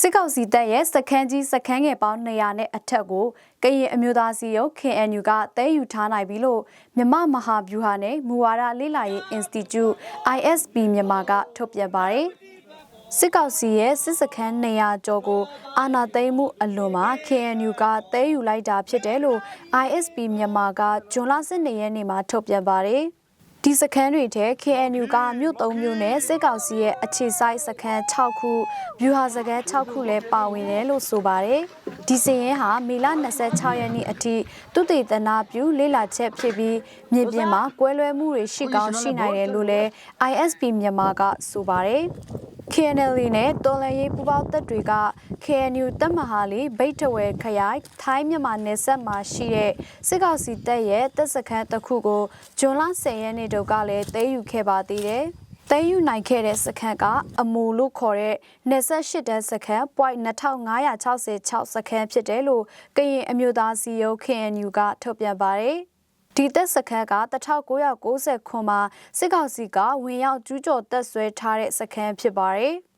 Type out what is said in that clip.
စစ်ကောင်စီတပ်ရဲ့စခန်းကြီးစခန်းငယ်ပေါင်း200နဲ့အထက်ကိုကရင်အမျိုးသားစီရုပ် KNU ကတဲယူထားနိုင်ပြီလို့မြမမဟာဗျူဟာနဲ့မူဝါဒလေ့လာရေး Institute ISP မြန်မာကထုတ်ပြန်ပါတယ်။စစ်ကောင်စီရဲ့စစ်စခန်း200ကျော်ကိုအာဏာသိမ်းမှုအလွန်မှာ KNU ကတဲယူလိုက်တာဖြစ်တယ်လို့ ISP မြန်မာကဇွန်လ12ရက်နေ့မှာထုတ်ပြန်ပါတယ်။ ဒီစခန်းတွေထဲ KNU ကမြို့3မြို့နဲ့စစ်ကောင်စီရဲ့အခြေစိုက်စခန်း6ခုဗျူဟာစခန်း6ခုလည်းပါဝင်တယ်လို့ဆိုပါတယ်။ဒီစရင်ဟာမေလ26ရက်နေ့အထိသူတေသနာပြုလေ့လာချက်ဖြစ်ပြီးမြေပြင်မှာကွဲလွဲမှုတွေရှိကောင်းရှိနိုင်တယ်လို့လည်း ISP မြန်မာကဆိုပါတယ်။ KNL နဲ့တော်လန်ရေးပူပေါင်းတပ်တွေက KNU တပ်မဟာလေးဗိတ်တဝဲခရိုင်ထိုင်းမြန်မာနယ်စပ်မှာရှိတဲ့စစ်ကောင်စီတပ်ရဲ့တပ်စခန်းတစ်ခုကိုဂျွန်လ10ရက်နေ့တုန်းကလည်းသိမ်းယူခဲ့ပါသေးတယ်။သိမ်းယူနိုင်ခဲ့တဲ့စခန်းကအမူလို့ခေါ်တဲ့နယ်ဆက်၈တန်းစခန်း point 2566စခန်းဖြစ်တယ်လို့ကရင်အမျိုးသားစီယုံ KNU ကထုတ်ပြန်ပါတယ်။ ဒီသက်စခန်းက1990ခွန်မှာစစ်ကောင်စီကဝင်ရောက်ကျူးကျော်တပ်ဆွဲထားတဲ့စခန်းဖြစ်ပါတယ်။